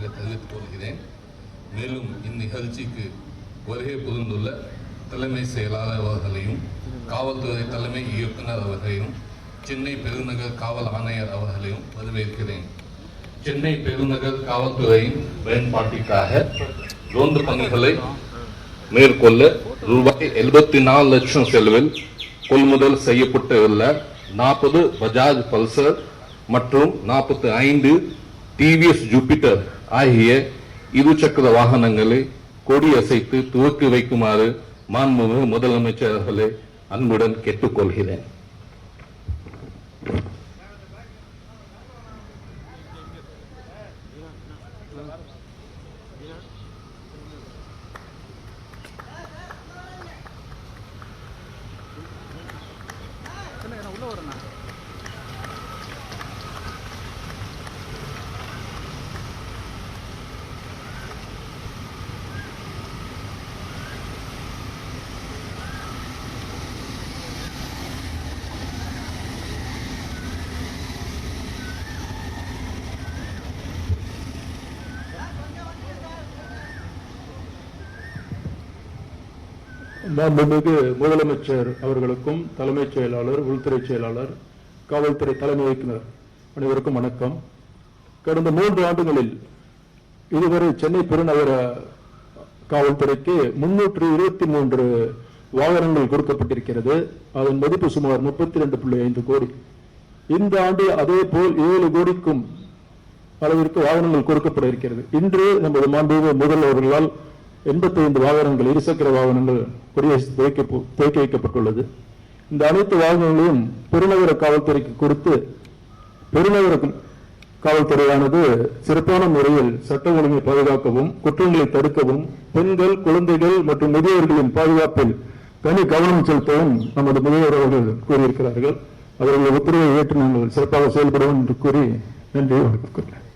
உங்களுக்கு தெரிவித்துக் கொள்கிறேன் மேலும் இந்நிகழ்ச்சிக்கு வருகை புரிந்துள்ள தலைமை செயலாளர் அவர்களையும் காவல்துறை தலைமை இயக்குனர் அவர்களையும் சென்னை பெருநகர் காவல் ஆணையர் அவர்களையும் வரவேற்கிறேன். சென்னை பெருநகர் காவல்துறையின் பயன்பாட்டிற்காக ரோந்து பணிகளை மேற்கொள்ள ரூபாய் எழுபத்தி நாலு லட்சம் செலவில் கொள்முதல் செய்யப்பட்டுள்ள நாற்பது பஜாஜ் பல்சர் மற்றும் நாற்பத்தி ஐந்து டிவிஎஸ் ஜூபிட்டர் ஆகிய இருசக்கர வாகனங்களை கொடியசைத்து துவக்கி வைக்குமாறு மாண்புமிகு முதலமைச்சர்களை அன்புடன் கேட்டுக்கொள்கிறேன். மாண்புமிகு முதலமைச்சர் அவர்களுக்கும் தலைமைச் செயலாளர் உள்துறை செயலாளர் காவல்துறை தலைமை இயக்குனர் அனைவருக்கும் வணக்கம். கடந்த மூன்று ஆண்டுகளில் இதுவரை சென்னை பெருநகர காவல்துறைக்கு முன்னூற்று இருபத்தி மூன்று வாகனங்கள் கொடுக்கப்பட்டிருக்கிறது. அதன் மதிப்பு சுமார் முப்பத்தி ரெண்டு புள்ளி ஐந்து கோடி. இந்த ஆண்டு அதே போல் ஏழு கோடிக்கும் அளவிற்கு வாகனங்கள் கொடுக்கப்பட இருக்கிறது. இன்று நமது மாண்புமிகு முதல்வர்களால் எண்பத்தி ஐந்து வாகனங்கள் இருசக்கர வாகனங்கள் குடியரசு துவக்கி துவக்கி வைக்கப்பட்டுள்ளது. இந்த அனைத்து வாகனங்களையும் பெருநகர காவல்துறைக்கு கொடுத்து பெருநகர காவல்துறையானது சிறப்பான முறையில் சட்ட ஒழுங்கை பாதுகாக்கவும் குற்றங்களை தடுக்கவும் பெண்கள் குழந்தைகள் மற்றும் முதியோர்களின் பாதுகாப்பில் தனி கவனம் செலுத்தவும் நமது முதல்வர் அவர்கள் கூறியிருக்கிறார்கள். அவர்களுடைய உத்தரவை ஏற்று நாங்கள் சிறப்பாக செயல்படுவோம் என்று கூறி நன்றி. வணக்கம்